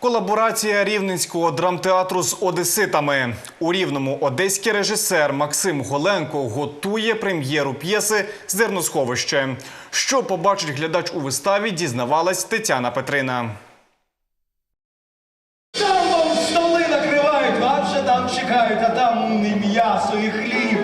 Колаборація рівненського драмтеатру з одеситами у рівному одеський режисер Максим Голенко готує прем'єру п'єси Зерносховище. Що побачить глядач у виставі, дізнавалась Тетяна Петрина. Там вам столи накривають, вас вже там чекають, а там і м'ясо, і хліб.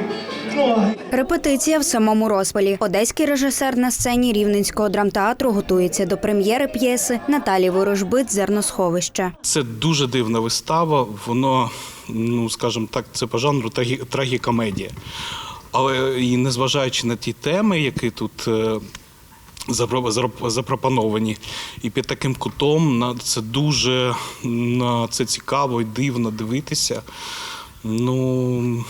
Репетиція в самому розпалі. Одеський режисер на сцені рівненського драмтеатру готується до прем'єри п'єси Наталі Ворожбит Зерносховище. Це дуже дивна вистава. Воно, ну скажімо так, це по жанру трагі- трагікомедія. Але і незважаючи на ті теми, які тут е, запро- зап- запропоновані, і під таким кутом на це дуже на це цікаво і дивно дивитися. Ну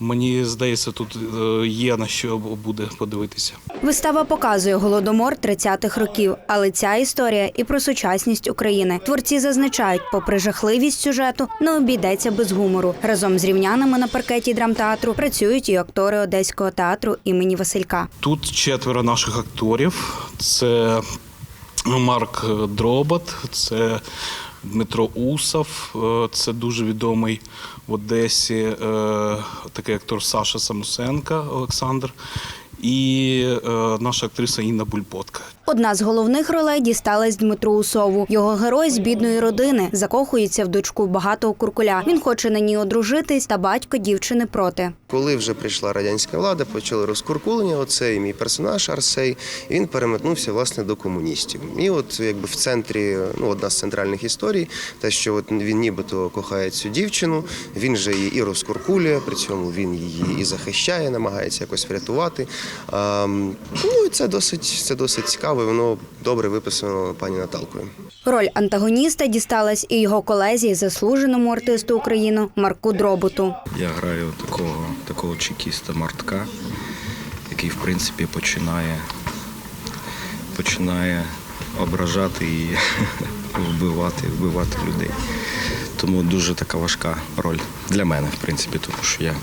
мені здається, тут е, є на що буде подивитися. Вистава показує голодомор 30-х років, але ця історія і про сучасність України. Творці зазначають, попри жахливість сюжету, не обійдеться без гумору. Разом з рівнянами на паркеті драмтеатру працюють і актори Одеського театру імені Василька. Тут четверо наших акторів. Це Марк Дробот, це Дмитро Усов, е, це дуже відомий в Одесі е, такий актор Саша Самусенка Олександр і е, наша актриса Інна Бульботка. Одна з головних ролей дісталась Дмитру Усову. Його герой з бідної родини закохується в дочку багатого куркуля. Він хоче на ній одружитись, та батько дівчини проти. Коли вже прийшла радянська влада, почали розкуркулення. Оцей мій персонаж Арсей. Він переметнувся власне до комуністів. І от якби в центрі, ну одна з центральних історій, те, що от він нібито кохає цю дівчину, він же її і розкуркулює, при цьому він її і захищає, намагається якось врятувати. А, ну і це досить, це досить цікаво. І Воно добре виписано пані Наталкою. Роль антагоніста дісталась і його колезі, заслуженому артисту України Марку Дроботу. Я граю такого, такого чекіста Мартка, який в принципі починає, починає ображати і вбивати, вбивати людей. Тому дуже така важка роль для мене, в принципі, тому що я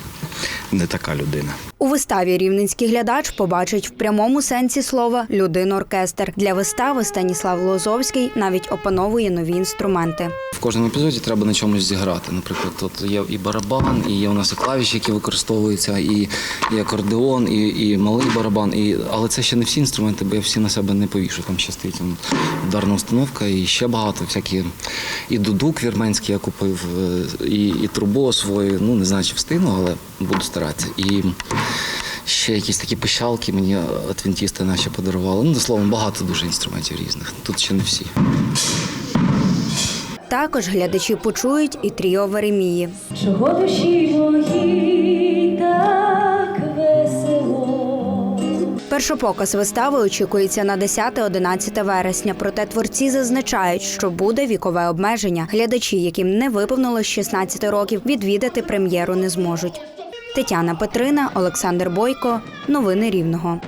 не така людина. У виставі рівненський глядач побачить в прямому сенсі слова людину-оркестр. Для вистави Станіслав Лозовський навіть опановує нові інструменти. В кожному епізоді треба на чомусь зіграти. Наприклад, тут є і барабан, і є у нас і клавіші, які використовуються, і, і акордеон, і, і малий барабан. І, але це ще не всі інструменти, бо я всі на себе не повішу. Там ще стоїть ударна установка і ще багато. Всякі і дудук вірменський я купив, е, і, і трубу свою. Ну не знаю, чи встигну, але буду старатися. І ще якісь такі пищалки мені адвентісти наші подарували. Ну, до слова, багато дуже інструментів різних. Тут ще не всі. Також глядачі почують і тріо Веремії. Чого душі мої так весело? Першопоказ вистави очікується на 10-11 вересня. Проте творці зазначають, що буде вікове обмеження. Глядачі, яким не виповнилось 16 років, відвідати прем'єру не зможуть. Тетяна Петрина, Олександр Бойко. Новини Рівного.